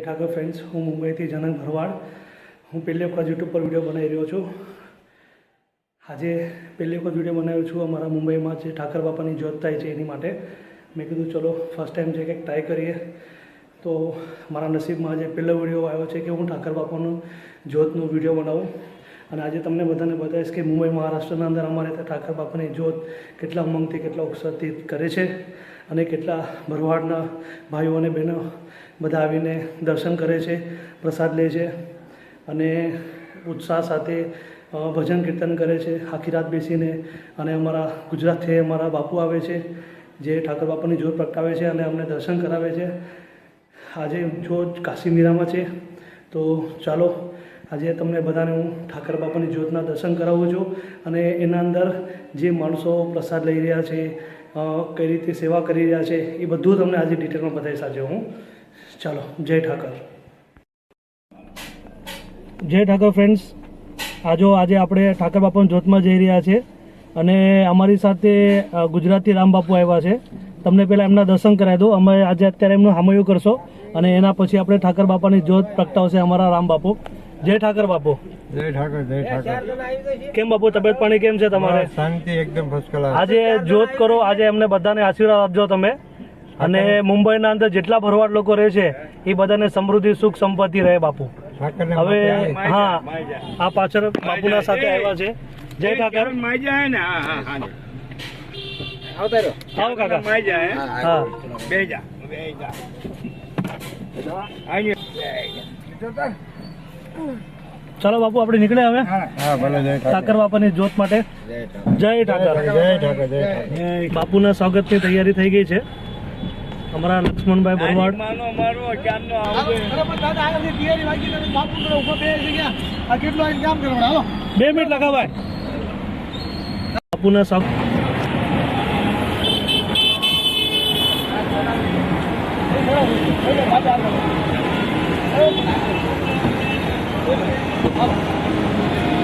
Thakar friends હું મુંબઈથી જનક ભરવાડ. હું પહેલી વખત યુટ્યુબ પર વીડિયો બનાવી રહ્યો છું. આજે પહેલી વખત વીડિયો બનાવ્યો છું અમારા મુંબઈમાં જે ઠાકર બાપાની જ્યોત થાય છે એની માટે. મેં કીધું, ચલો ફર્સ્ટ ટાઈમ છે કંઈક ટ્રાય કરીએ. તો મારા નસીબમાં આજે પહેલો વીડિયો આવ્યો છે કે હું ઠાકર બાપાનું જ્યોતનો વીડિયો બનાવું. અને આજે તમને બધાને બતાવીશ કે મુંબઈ મહારાષ્ટ્રના અંદર અમારે ત્યાં ઠાકર બાપાની જ્યોત કેટલા ઉમંગથી, કેટલા ઉત્સાહથી કરે છે અને કેટલા ભરવાડના ભાઈઓ અને બહેનો બધા આવીને દર્શન કરે છે, પ્રસાદ લે છે અને ઉત્સાહ સાથે ભજન કીર્તન કરે છે. આખી રાત બેસીને અને અમારા ગુજરાતથી અમારા બાપુ આવે છે, જે ઠાકર બાપાની જોર પ્રગટાવે છે અને અમને દર્શન કરાવે છે. આજે જો કાશી મીરામાં છે, તો ચાલો આજે તમને બધાને હું ઠાકર બાપાની જ્યોતના દર્શન કરાવું છું અને એના અંદર જે માણસો પ્રસાદ લઈ રહ્યા છે કઈ રીતે સેવા કરી રહ્યા છે, એ બધું તમને આજે ડિટેલમાં બતાવીશ આજે હું. ચાલો જય ઠાકર. જય ઠાકર ફ્રેન્ડ્સ આજો આજે આપણે ઠાકર બાપાની જ્યોતમાં જઈ રહ્યા છે અને અમારી સાથે ગુજરાતી ગુજરાતથી રામ બાપુ આવ્યા છે. તમને પહેલાં એમના દર્શન કરાવી દો અમે આજે અત્યારે એમનું હામયું કરશો અને એના પછી આપણે ઠાકર બાપાની જ્યોત પ્રગટાવશે અમારા રામ બાપુ. જય ઠાકર બાપુ. જય ઠાકર જય ઠાકર. કેમ બાપુ તબિયત પાણી કેમ છે તમારે? શાંતિ એકદમ ફર્સ્ટ ક્લાસ આજે જ્યોત કરો આજે એમને બધાને આશીર્વાદ આપજો તમે. અને મુંબઈના અંદર જેટલા ભરવાડ લોકો રહે છે એ બધાને સમૃદ્ધિ સુખ સંપત્તિ રહે બાપુ. હવે હા આ પાછળ બાપુના સાથે આવ્યા છે. જય ઠાકર. આવો કાકા. હા? ચાલો બાપુ આપણે નીકળે હવે. હા. ભલે જય ઠાકર. બાપાની જોત માટે. જય ઠાકર જય ઠાકર. જય ઠાકર. બાપુના સ્વાગતની તૈયારી થઈ ગઈ છે. અમારા લક્ષ્મણભાઈ ભરવાડ. બે મિનિટ લગાવાય બાપુના સ્વાગત ભૂમિ આગળ ઉતરે છે ફ્રેન્ડ્સ અમારા રામ બે સ્વાગત કરી રહ્યા છે અમે લોકો બોલો મિનિટ લગા ભાઈ હાલે ઉપર ઉપર ઉપર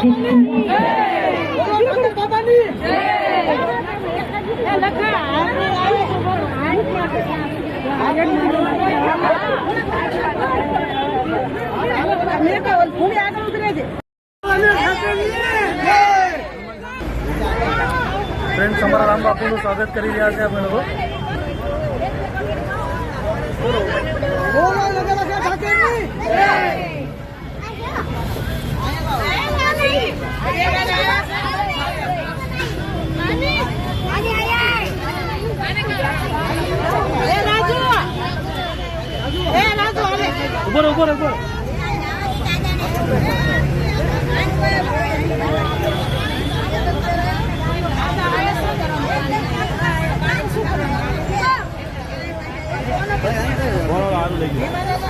રાજુ લઈ લો આઈ ગયો ભીમા એ ઉડો લઈ લો બોલો બોલો જય બોલો લગા લગા ઠાકરની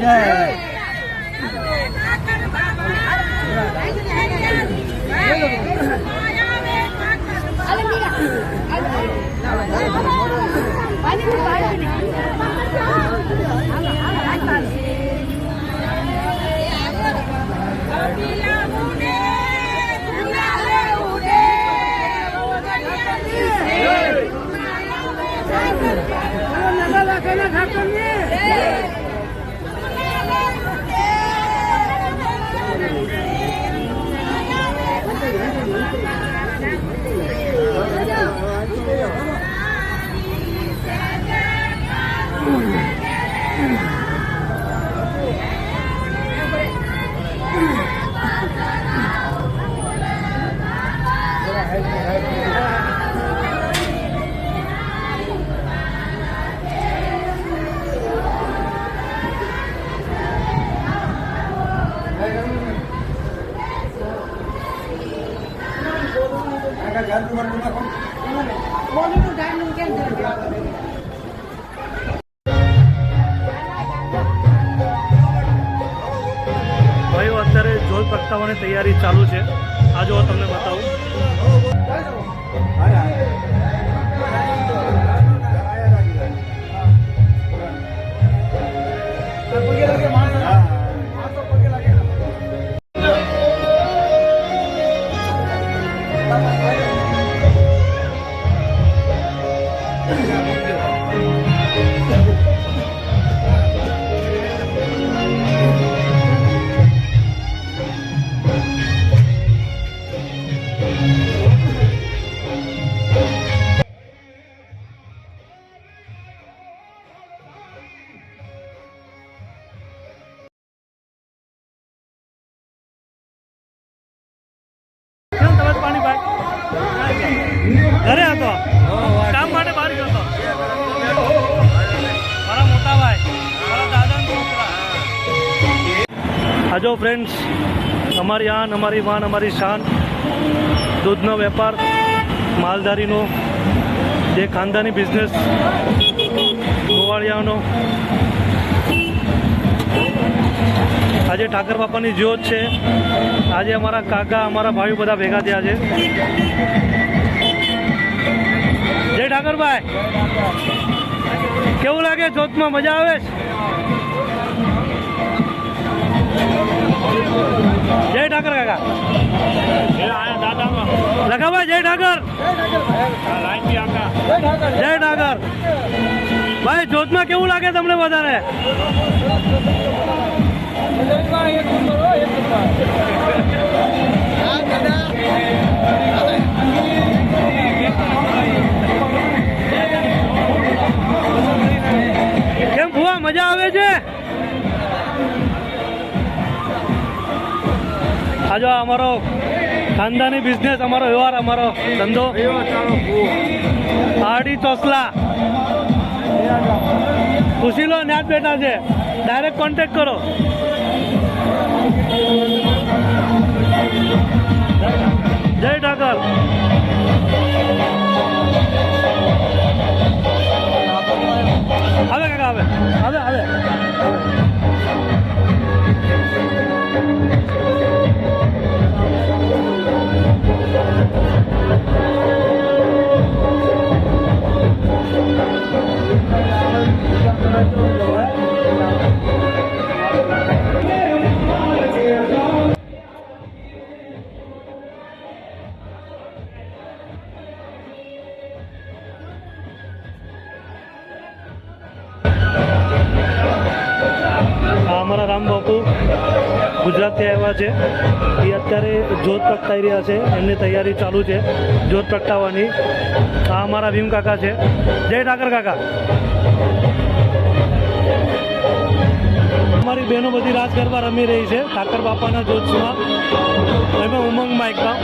예. ભાઈઓ અત્યારે જોત પ્રગટાવવાની તૈયારી ચાલુ છે. આ જો તમને બતાવું. ઘરે હતો. કામ માટે બહાર ગયો હતો. મારા મોટા ભાઈ, મારા ફ્રેન્ડ્સ અમારી આન, અમારી વાન, અમારી શાન, દૂધનો વેપાર, માલધારીનો, જે ખાનદાની બિઝનેસ ગોવાળિયાનો. આજે ઠાકર બાપાની જ્યોત છે. આજે અમારા કાકા, અમારા ભાઈઓ બધા ભેગા થયા છે. ઠાકરભાઈ કેવું લાગે? જોતમાં મજા આવે જય ઠાકર કાકા. લખાભાઈ જય ઠાકર. જય ઠાકર. ભાઈ, જોતમાં કેવું લાગે તમને વધારે? કેમ ફુવા મજા આવે છે. આજો અમારો ખાનદાની બિઝનેસ અમારો વ્યવહાર, અમારો ધંધો. આડી ચોસલા. ખુશી લો, ન્યાજ બેઠા છે. ડાયરેક્ટ કોન્ટેક્ટ કરો. અમારા રામ બાપુ ગુજરાતથી આવ્યા છે. એ અત્યારે જોત પ્રગટાઈ રહ્યા છે. એમની તૈયારી ચાલુ છે જોત પ્રગટાવવાની. આ અમારા ભીમ કાકા છે. જય ઠાકર કાકા. અમારી બહેનો બધી રાજ ગરબા રમી રહી છે ઠાકર બાપાના જોતમાં. એમાં ઉમંગમાં એકતા